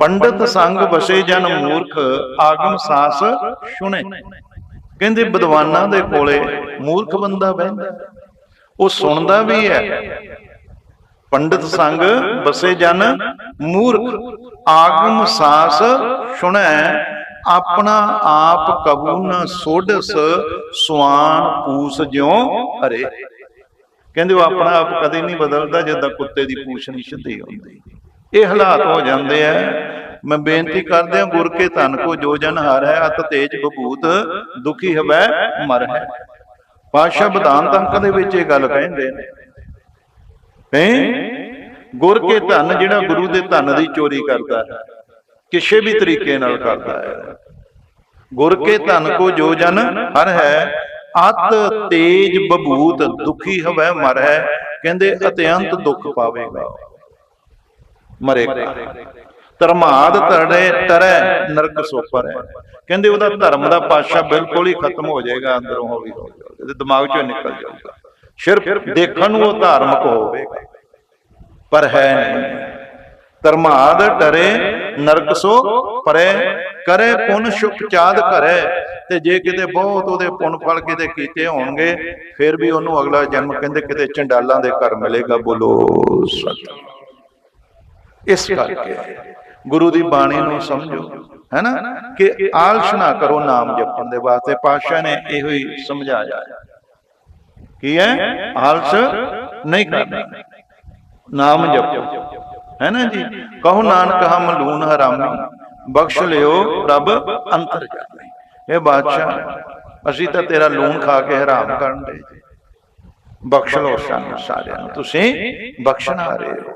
ਪੰਡਤ ਸੰਗ ਵਸੇ ਜਨ ਮੂਰਖ ਆਗਮ ਸਾਸ ਸੁਣੇ। ਕਹਿੰਦੇ ਵਿਦਵਾਨਾਂ ਦੇ ਕੋਲੇ ਮੂਰਖ ਬੰਦਾ ਬਹਿੰਦਾ। ਉਹ ਸੁਣਦਾ ਵੀ ਹੈ। ਪੰਡਤ ਸੰਗ ਬਸੇ ਜਨ ਮੂਰਖ ਆਗਮ ਸਾਸ ਸੁਣੈ। ਆਪਣਾ ਆਪ ਕਬੂ ਨ ਸੋਡਸ ਸੁਆਨ ਪੂਸ ਜਿਉ ਹਰੇ। ਕਹਿੰਦੇ ਉਹ ਆਪਣਾ ਆਪ ਕਦੇ ਨਹੀਂ ਬਦਲਦਾ ਜਿੱਦਾਂ ਕੁੱਤੇ ਦੀ ਪੂਛ ਨਹੀਂ ਸਿੱਧੀ ਹੁੰਦੀ। ਇਹ ਹਾਲਾਤ ਹੋ ਜਾਂਦੇ ਆ। ਮੈਂ ਬੇਨਤੀ ਕਰਦਿਆਂ ਗੁਰ ਕੇ ਧਨ ਕੋ ਜੋ ਜਨ ਹਰ ਹੈ ਅਤ ਤੇਜ ਬਭੂਤ ਦੁਖੀ ਹਵੈ, ਮਰ ਹੈ। ਪਾਸ਼ਾ ਵਿਧਾਨ ਤੰਕ ਦੇ ਵਿੱਚ ਇਹ ਗੱਲ ਕਹਿੰਦੇ ਨੇ। ਹੈ? ਗੁਰ ਕੇ ਧਨ ਜਿਹੜਾ ਗੁਰੂ ਦੇ ਧਨ ਦੀ ਚੋਰੀ ਕਰਦਾ ਹੈ, ਕਿਸੇ ਵੀ ਤਰੀਕੇ ਨਾਲ ਕਰਦਾ ਹੈ। ਗੁਰ ਕੇ ਧਨ ਕੋ ਜੋ ਜਨ ਹਰ ਹੈ ਅਤ ਤੇਜ ਬਭੂਤ ਦੁਖੀ ਹਵੈ, ਮਰ ਹੈ। ਕਹਿੰਦੇ, ਅਤਿਅੰਤ ਦੁੱਖ ਪਾਵੇਗਾ। ਮਰੇਗਾ। ਧਰਮਾਦ ਤੜੇ ਤਰੈ ਨਰਕ ਸੋਪਰ ਹੈ ਕਹਿੰਦੇ ਉਹਦਾ ਧਰਮ ਦਾ ਪਾਸ਼ਾ ਬਿਲਕੁਲ ਹੀ ਖਤਮ ਹੋ ਜਾਏਗਾ, ਅੰਦਰੋਂ ਹੌਲੀ ਹੌਲੀ ਇਹਦੇ ਦਿਮਾਗ ਚੋਂ ਨਿਕਲ ਜਾਊਗਾ। ਸਿਰਫ ਦੇਖਣ ਨੂੰ ਉਹ ਧਾਰਮਿਕ ਹੋਵੇਗਾ। ਪਰ ਹੈ ਧਰਮਾਦ ਡਰੇ ਨਰਕ ਸੋ ਪਰੇ, ਕਰੇ ਪੁੰਨ ਸੁਖ ਚਾਦ ਘਰੇ। ਤੇ ਜੇ ਕਿਤੇ ਬਹੁਤ ਉਹਦੇ ਪੁੰਨ ਫਲ ਕਿਤੇ ਕੀਤੇ ਹੋਣਗੇ, ਫਿਰ ਵੀ ਉਹਨੂੰ ਅਗਲਾ ਜਨਮ ਕਹਿੰਦੇ ਕਿਤੇ ਚੰਡਾਲਾਂ ਦੇ ਘਰ ਮਿਲੇਗਾ, ਬੋਲੋ ਸਤਿ ਇਸ ਕਰਕੇ ਗੁਰੂ ਦੀ ਬਾਣੀ ਨੂੰ ਸਮਝੋ, ਹੈਨਾ? ਕਿ ਆਲਸ ਨਾ ਕਰੋ ਨਾਮ ਜਪਣ ਦੇ ਵਾਸਤੇ, ਪਾਤਸ਼ਾਹ ਨੇ ਇਹੋ ਹੀ ਸਮਝਾਇਆ। ਕੀ ਹੈ? ਆਲਸ ਨਹੀਂ ਕਰਨਾ। ਨਾਮ ਜਪੋ ਹੈ ਨਾ ਜੀ? ਕਹੋ ਨਾਨਕ ਹਮ ਲੂਨ ਹਰਾਮੀ, ਬਖਸ਼ ਲਿਓ ਰੱਬ ਅੰਤਰ ਜਾਮੀ। ਇਹ ਬਾਦਸ਼ਾਹ, ਅਸੀਂ ਤਾਂ ਤੇਰਾ ਲੂਣ ਖਾ ਕੇ ਹਰਾਮ ਕਰਨ ਦੇ। ਬਖਸ਼ ਲਓ ਸਾਨੂੰ ਸਾਰਿਆਂ ਨੂੰ। ਤੁਸੀਂ ਬਖਸ਼ਣ ਹਾਰੇ ਹੋ।